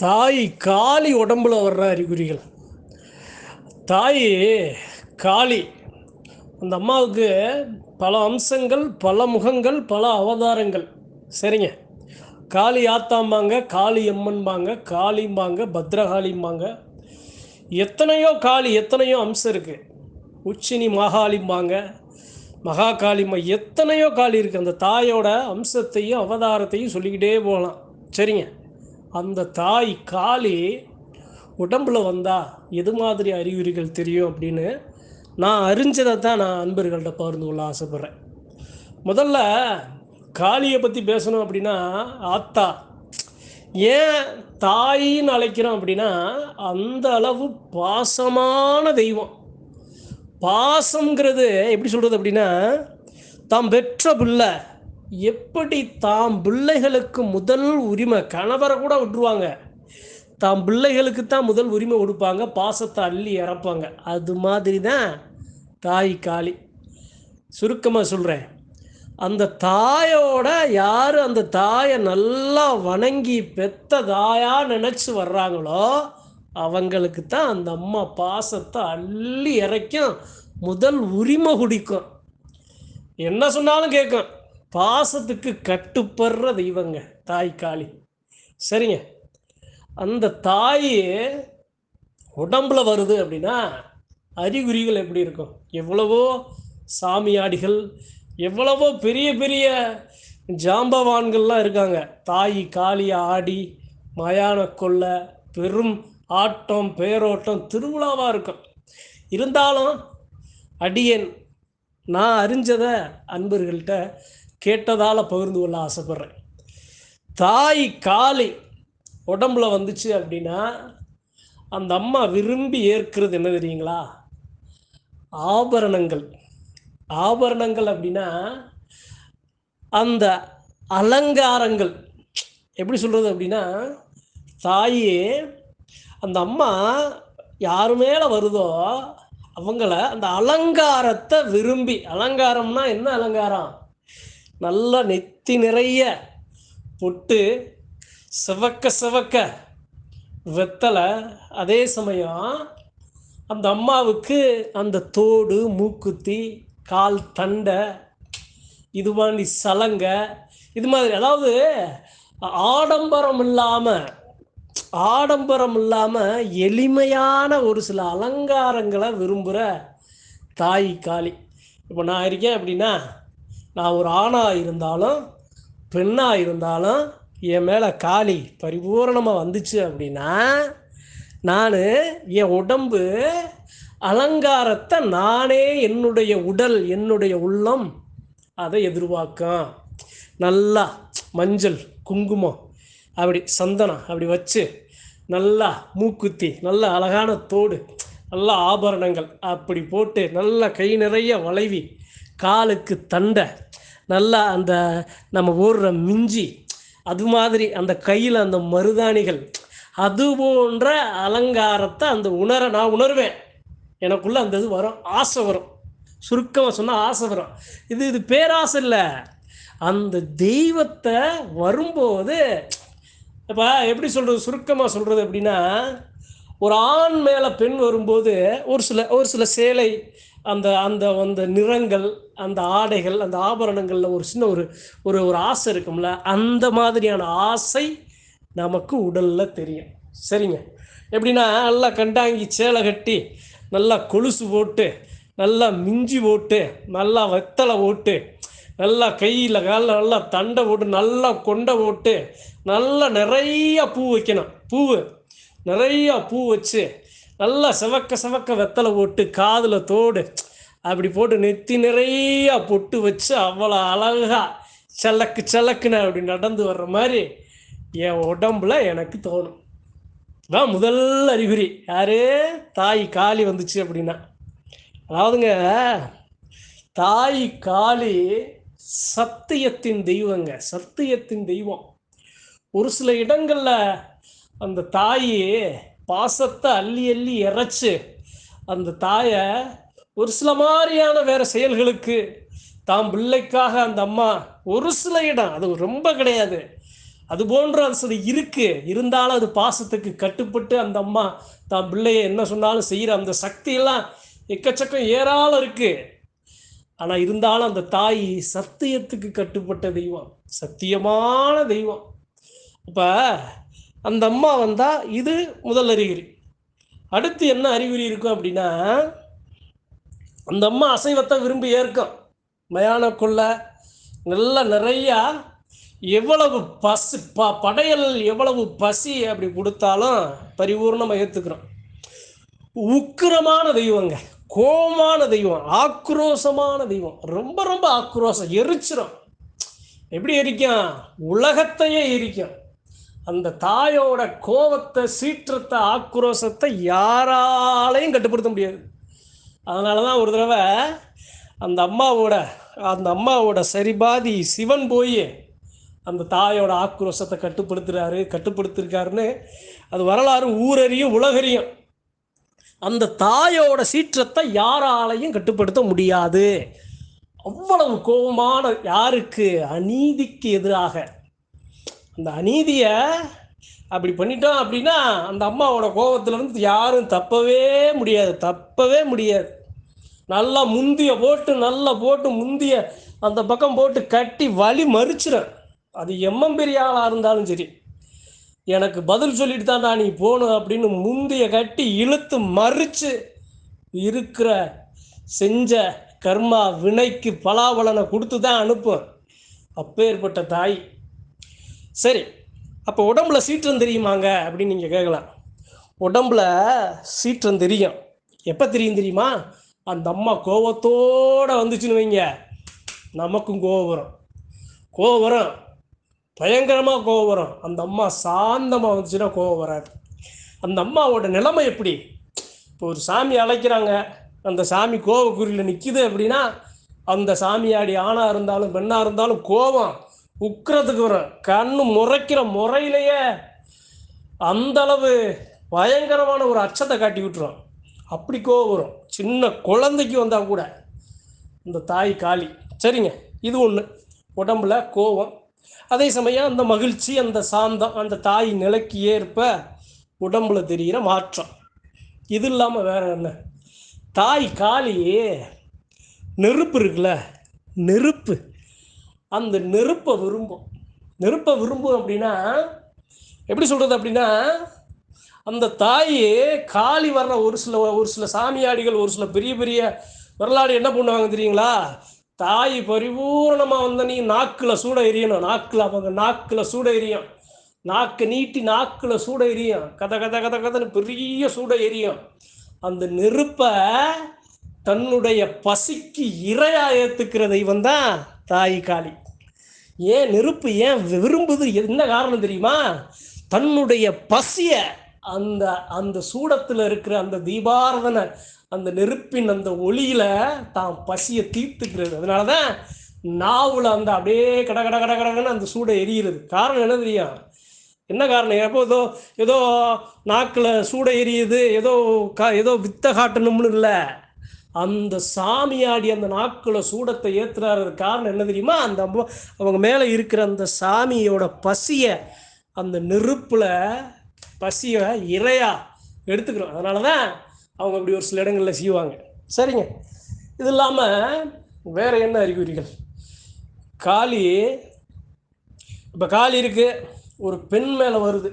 தாய் காளி உடம்புல வர்ற அறிகுறிகள். தாய் காளி அந்த அம்மாவுக்கு பல அம்சங்கள் பல முகங்கள் பல அவதாரங்கள். சரிங்க. காளி ஆத்தாம்பாங்க காளி அம்மன்பாங்க காளிம்பாங்க பத்ரகாளிம்பாங்க. எத்தனையோ காளி எத்தனையோ அம்சம் இருக்குது உச்சினி மகாளிம்பாங்க மகா காளிம்மா எத்தனையோ காளி இருக்குது அந்த தாயோட அம்சத்தையும் அவதாரத்தையும் சொல்லிக்கிட்டே போகலாம். சரிங்க. அந்த தாய் காளி உடம்புல வந்தால் எது மாதிரி அறிகுறிகள் தெரியும் அப்படின்னு நான் அறிஞ்சதை தான் நான் அன்பர்கள்ட்ட பகிர்ந்து கொள்ள ஆசைப்பட்றேன். முதல்ல காளியை பற்றி பேசணும் அப்படின்னா ஆத்தா. ஏன் தாயின்னு அழைக்கிறோம் அப்படின்னா அந்த அளவு பாசமான தெய்வம். பாசங்கிறது எப்படி சொல்கிறது அப்படின்னா தாம் பெற்ற பிள்ளை எப்படி தாம் பிள்ளைகளுக்கு முதல் உரிமை? கணவரை கூட விட்டுருவாங்க. தாம் பிள்ளைகளுக்கு தான் முதல் உரிமை கொடுப்பாங்க. பாசத்தை அள்ளி இறப்பாங்க. அது மாதிரி தான் தாய் காளி. சுருக்கமாக சொல்கிறேன் அந்த தாயோட யார் அந்த தாயை நல்லா வணங்கி பெத்த தாயாக நினச்சி வர்றாங்களோ அவங்களுக்கு தான் அந்த அம்மா பாசத்தை அள்ளி இறைக்கும் முதல் உரிமை குடிக்கும். என்ன சொன்னாலும் கேட்கும். பாசத்துக்கு கட்டுப்படுற தெய்வங்க தாய் காளி. சரிங்க. அந்த தாய் உடம்புல வருது அப்படின்னா அறிகுறிகள் எப்படி இருக்கும்? எவ்வளவோ சாமியாடிகள் எவ்வளவோ பெரிய பெரிய ஜாம்பவான்கள்லாம் இருக்காங்க. தாய் காளியை ஆடி மயான கொள்ள பெரும் ஆட்டம் பேரோட்டம் திருவிழாவாக இருக்கும். இருந்தாலும் அடியன் நான் அறிஞ்சதை அன்பர்கள்ட்ட கேட்டதால் பகிர்ந்து கொள்ள ஆசைப்பட்றேன். தாய் காளி உடம்புல வந்துச்சு அப்படின்னா அந்த அம்மா விரும்பி ஏற்கிறது என்ன தெரியுங்களா? ஆபரணங்கள். ஆபரணங்கள் அப்படின்னா அந்த அலங்காரங்கள். எப்படி சொல்கிறது அப்படின்னா தாயே அந்த அம்மா யார் மேலே வருதோ அவங்கள அந்த அலங்காரத்தை விரும்பி. அலங்காரம்னா என்ன அலங்காரம்? நல்லா நெத்தி நிறைய பொட்டு சிவக்க சிவக்க வெத்தலை. அதே சமயம் அந்த அம்மாவுக்கு அந்த தோடு மூக்குத்தி கால் தண்டை இது மாதிரி சலங்க இது மாதிரி அதாவது ஆடம்பரம் இல்லாமல் ஆடம்பரம் இல்லாமல் எளிமையான ஒரு சில அலங்காரங்களை விரும்புகிற தாய் காளி. இப்போ நான் இருக்கேன் அப்படின்னா நான் ஒரு ஆணாக இருந்தாலும் பெண்ணாக இருந்தாலும் என் மேலே காளி பரிபூரணமாக வந்துச்சு அப்படின்னா நான் என் உடம்பு அலங்காரத்தை நானே என்னுடைய உடல் என்னுடைய உள்ளம் அதை எதிர்பார்க்கும். நல்லா மஞ்சள் குங்குமம் அப்படி சந்தனம் அப்படி வச்சு நல்லா மூக்குத்தி நல்ல அழகான தோடு நல்ல ஆபரணங்கள் அப்படி போட்டு நல்ல கை நிறைய வளைவி காலுக்கு தண்டை நல்லா அந்த நம்ம ஓடுற மிஞ்சி அது மாதிரி அந்த கையில் அந்த மருதாணிகள் அது போன்ற அலங்காரத்தை அந்த உணர நான் உணர்வேன். எனக்குள்ளே அந்த இது வரும் ஆசை வரும். சுருக்கமாக சொன்னால் ஆசை வரும். இது இது பேராசை இல்லை. அந்த தெய்வத்தை வரும்போது இப்போ எப்படி சொல்கிறது சுருக்கமாக சொல்கிறது அப்படின்னா ஒரு ஆண் மேலே பெண் வரும்போது ஒரு சில ஒரு சில சேலை அந்த அந்த அந்த நிறங்கள் அந்த ஆடைகள் அந்த ஆபரணங்களில் ஒரு சின்ன ஒரு ஒரு ஒரு ஆசை இருக்கும்ல அந்த மாதிரியான ஆசை நமக்கு உடலில் தெரியும். சரிங்க? எப்படின்னா நல்லா கண்டாங்கி சேலை கட்டி நல்லா கொலுசு போட்டு நல்லா மிஞ்சி போட்டு நல்லா வெத்தலை போட்டு நல்லா கையில் காலில் நல்லா தண்டை போட்டு நல்லா கொண்டை போட்டு நல்லா நிறைய பூ வைக்கணும். பூவு நிறையா பூ வச்சு நல்லா செவக்க செவக்க வெத்தலை போட்டு காதில் தோடு அப்படி போட்டு நெத்தி நிறையா பொட்டு வச்சு அவ்வளோ அழகாக செலக்கு செலக்குன்னு அப்படி நடந்து வர்ற மாதிரி என் உடம்புல எனக்கு தோணும். தான் முதல் அறிகுறி. யாரு? தாய் காளி வந்துச்சு அப்படின்னா. அதாவதுங்க தாய் காளி சத்தியத்தின் தெய்வங்க. சத்தியத்தின் தெய்வம். ஒரு சில இடங்களில் அந்த தாயே பாசத்தை அள்ளி அள்ளி இறைச்சி அந்த தாயை ஒரு சில மாதிரியான வேறு செயல்களுக்கு தாம் பிள்ளைக்காக அந்த அம்மா ஒரு சில இடம் அது ரொம்ப கிடையாது. அது போன்ற அது சில இருக்குது இருந்தாலும் அது பாசத்துக்கு கட்டுப்பட்டு அந்த அம்மா தான் பிள்ளைய என்ன சொன்னாலும் செய்கிற அந்த சக்தியெல்லாம் எக்கச்சக்கம் ஏராளம் இருக்குது ஆனால் இருந்தாலும் அந்த தாய் சத்தியத்துக்கு கட்டுப்பட்ட தெய்வம் சத்தியமான தெய்வம். அப்போ அந்த அம்மா வந்தால் இது முதல் அறிகுறி. அடுத்து என்ன அறிகுறி இருக்கும் அப்படின்னா அந்த அம்மா அசைவத்தை விரும்பி ஏற்கும். மயான நல்லா நிறையா எவ்வளவு பசு ப படையல் எவ்வளவு பசி அப்படி கொடுத்தாலும் பரிபூர்ணமாக ஏற்றுக்கிறோம் உக்கிரமான தெய்வங்க கோமான தெய்வம் ஆக்ரோஷமான தெய்வம் ரொம்ப ரொம்ப ஆக்ரோஷம் எரிச்சிரும். எப்படி எரிக்கும்? உலகத்தையே எரிக்கும். அந்த தாயோட கோபத்தை சீற்றத்தை ஆக்ரோஷத்தை யாராலையும் கட்டுப்படுத்த முடியாது. அதனால தான் ஒரு தடவை அந்த அம்மாவோட அந்த அம்மாவோட சரிபாதி சிவன் போய் அந்த தாயோட ஆக்ரோஷத்தை கட்டுப்படுத்துகிறாரு கட்டுப்படுத்திருக்காருன்னு அது வரலாறு ஊரறியும் உலகறியும். அந்த தாயோட சீற்றத்தை யாராலையும் கட்டுப்படுத்த முடியாது. அவ்வளவு கோபமான யாருக்கு? அநீதிக்கு எதிராக. அந்த அநீதியை அப்படி பண்ணிட்டோம் அப்படின்னா அந்த அம்மாவோட கோபத்துலேருந்து யாரும் தப்பவே முடியாது தப்பவே முடியாது. நல்லா முந்திய போட்டு நல்லா போட்டு முந்திய அந்த பக்கம் போட்டு கட்டி வலி மறிச்சிடும் அது எம்மம் பெரிய ஆளாக இருந்தாலும் சரி. எனக்கு பதில் சொல்லிட்டு தான்டா நீ போகணும் அப்படின்னு முந்திய கட்டி இழுத்து மறித்து இருக்கிற செஞ்ச கர்மா வினைக்கு பலாபலனை கொடுத்து தான் அனுப்பும். அப்பேற்பட்ட தாய். சரி அப்போ உடம்புல சீற்றம் தெரியுமாங்க? அப்படின்னு நீங்கள் கேட்கலாம். உடம்புல சீற்றம் தெரியும். எப்போ தெரியும் தெரியுமா? அந்த அம்மா கோவத்தோடு வந்துச்சுன்னு வைங்க. நமக்கும் கோபம் வரும். கோபம் வரும். பயங்கரமாக கோபம் வரும். அந்த அம்மா சாந்தமாக வந்துச்சுன்னா கோவம் வராது. அந்த அம்மாவோட நிலைமை எப்படி? இப்போ ஒரு சாமி அழைக்கிறாங்க. அந்த சாமி கோவக்குறியில் நிற்கிது அப்படின்னா அந்த சாமியாடி ஆணாக இருந்தாலும் பெண்ணாக இருந்தாலும் கோபம் உக்கிறதுக்கு வரும் கண்ணு முறைக்கிற முறையிலேயே அந்த அளவு பயங்கரமான ஒரு அச்சத்தை காட்டி விட்டுரும். அப்படி கோவம் வரும். சின்ன குழந்தைக்கு வந்தால் கூட இந்த தாய் காளி சரிங்க இது ஒன்று உடம்புல கோபம் அதே சமயம் அந்த மகிழ்ச்சி அந்த சாந்தம் அந்த தாய் நிலைக்கு ஏற்ப உடம்புல தெரிகிற மாற்றம். இது இல்லாமல் வேற என்ன? தாய் காளி நெருப்பு இருக்குல்ல நெருப்பு. அந்த நெருப்பை விரும்பும். நெருப்பை விரும்பும் அப்படின்னா எப்படி சொல்கிறது அப்படின்னா அந்த தாய் காளி வர்ற ஒரு சில ஒரு சில சாமியாடிகள் ஒரு சில பெரிய பெரிய வரலாறு என்ன பண்ணுவாங்க தெரியுங்களா? தாய் பரிபூரணமாக வந்த நீ நாக்கில் சூட எரியணும். நாக்கில் அவங்க நாக்கில் சூட எரியும். நாக்கு நீட்டி நாக்கில் சூட எரியும். கதை கதை கதை கதைன்னு பெரிய சூட எரியும். அந்த நெருப்பை தன்னுடைய பசிக்கு இரையாயத்துக்கிற தெய்வம் தான் தாய் காளி. ஏன் நெருப்பு ஏன் விரும்புது? என்ன காரணம் தெரியுமா? தன்னுடைய பசிய அந்த அந்த சூடத்தில் இருக்கிற அந்த தீபாரதனை அந்த நெருப்பின் அந்த ஒளியில தான் பசியை தீர்த்துக்கிறது. அதனால தான் நாவில் அந்த அப்படியே கட கட கட கடகன்னு அந்த சூடை எரியிறது. காரணம் என்ன தெரியும்? என்ன காரணம்? எப்போ ஏதோ ஏதோ நாக்கில் சூடை எரியுது ஏதோ கா ஏதோ வித்த காட்டணும்னு இல்லை. அந்த சாமியாடி அந்த நாக்கில் சூடத்தை ஏற்றுறாரு காரணம் என்ன தெரியுமா? அந்த அவங்க மேலே இருக்கிற அந்த சாமியோட பசியை அந்த நெருப்பில் பசியை இறையா எடுத்துக்கிறோம். அதனால தான் அவங்க அப்படி ஒரு சில இடங்களில் செய்வாங்க. சரிங்க. இது இல்லாமல் வேறு என்ன அறிகுறிகள்? காளி இப்போ காளி இருக்குது ஒரு பெண் மேலே வருது.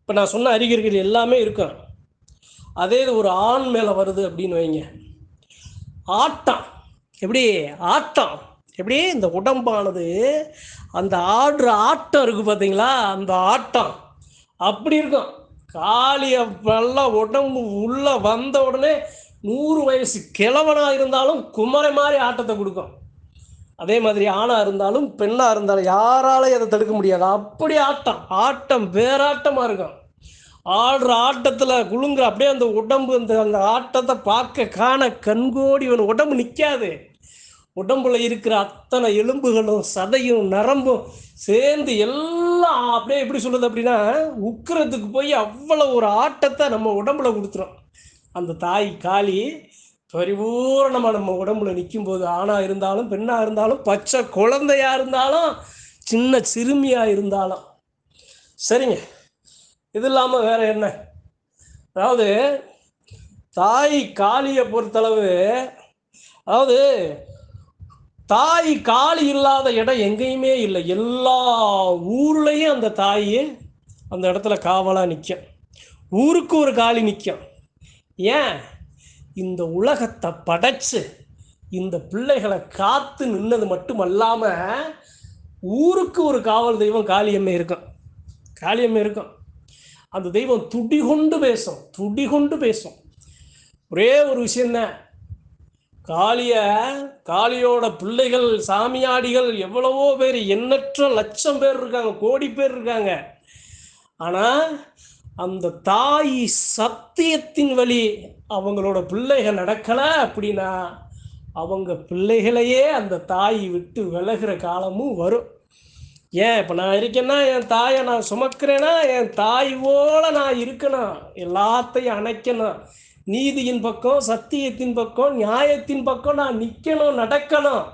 இப்போ நான் சொன்ன அறிகுறிகள் எல்லாமே இருக்கும் அதே இது ஒரு ஆண் மேலே வருது அப்படின்னு வைங்க. ஆட்டம். எப்படி? ஆட்டம். எப்படி? இந்த உடம்பானது அந்த ஆடுற ஆட்டம் இருக்கு பார்த்தீங்களா அந்த ஆட்டம். அப்படி இருக்கும். காளியெல்லாம் உடம்பு உள்ளே வந்த உடனே நூறு வயசு கிழவனாக இருந்தாலும் குமரை மாதிரி ஆட்டத்தை கொடுக்கும். அதே மாதிரி ஆணாக இருந்தாலும் பெண்ணாக இருந்தாலும் யாராலையும் அதை தடுக்க முடியாது. அப்படி ஆட்டம். ஆட்டம் வேறாட்டமாக இருக்கும். ஆடுற ஆட்டத்தில் குழுங்குற அப்படியே அந்த உடம்பு அந்த அந்த ஆட்டத்தை பார்க்க காண கண்கோடி இவன். உடம்பு நிற்காது உடம்புல இருக்கிற அத்தனை எலும்புகளும் சதையும் நரம்பும் சேர்ந்து எல்லாம் அப்படியே எப்படி சொல்லுது அப்படின்னா உக்கிறதுக்கு போய் அவ்வளோ ஒரு ஆட்டத்தை நம்ம உடம்புல கொடுத்துரும். அந்த தாய் காளி பரிபூரணமாக நம்ம உடம்புல நிற்கும் போது ஆணாக இருந்தாலும் பெண்ணாக இருந்தாலும் பச்சை குழந்தையாக இருந்தாலும் சின்ன சிறுமியாக இருந்தாலும். சரிங்க. இது இல்லாமல் வேற என்ன? அதாவது தாய் காளியை பொறுத்தளவு அதாவது தாய் காளி இல்லாத இடம் எங்கேயுமே இல்லை. எல்லா ஊர்லேயும் அந்த தாய் அந்த இடத்துல காவலாக நிற்கும் ஊருக்கு ஒரு காளி நிற்கும் ஏன்? இந்த உலகத்தை படைச்சு இந்த பிள்ளைகளை காத்து நின்னது அல்லாமல் ஊருக்கு ஒரு காவல் தெய்வம் காளியம்மை இருக்கும். காளியம்மை இருக்கும். அந்த தெய்வம் துடி கொண்டு பேசும் துடி கொண்டு பேசும். ஒரே ஒரு விஷயம்தான் காளிய காளியோட பிள்ளைகள் சாமியாடிகள் எவ்வளவோ பேர் எண்ணற்ற லட்சம் பேர் இருக்காங்க கோடி பேர் இருக்காங்க. ஆனால் அந்த தாய் சத்தியத்தின் வழி அவங்களோட பிள்ளைகள் நடக்கலை அப்படின்னா அவங்க பிள்ளைகளையே அந்த தாய் விட்டு விலகிற காலமும் வரும். ஏன் இப்போ நான் இருக்கேன்னா என் தாயை நான் சுமக்கிறேன்னா என் தாய் போல நான் இருக்கணும் எல்லாத்தையும் அணைக்கணும். நீதியின் பக்கம் சத்தியத்தின் பக்கம் நியாயத்தின் பக்கம் நான் நிற்கணும் நடக்கணும்.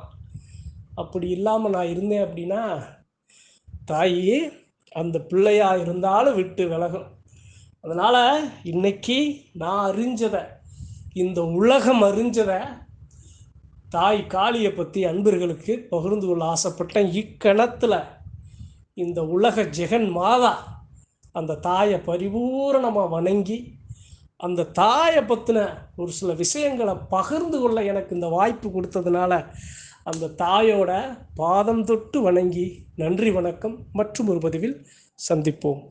அப்படி இல்லாமல் நான் இருந்தேன் அப்படின்னா தாய் அந்த பிள்ளையாக இருந்தாலும் விட்டு விலகும். அதனால் இன்னைக்கு நான் அறிஞ்சதை இந்த உலகம் அறிஞ்சதை தாய் காளியை பற்றி அன்பர்களுக்கு பகிர்ந்து கொள்ள ஆசைப்பட்டேன். இக்கணத்தில் இந்த உலக ஜெகன் மாதா அந்த தாயை பரிபூரணமாக வணங்கி அந்த தாயை பற்றின ஒரு சில விஷயங்களை பகிர்ந்து கொள்ள எனக்கு இந்த வாய்ப்பு கொடுத்ததுனால அந்த தாயோட பாதம் தொட்டு வணங்கி நன்றி வணக்கம் மற்றும் ஒரு பதிவில் சந்திப்போம்.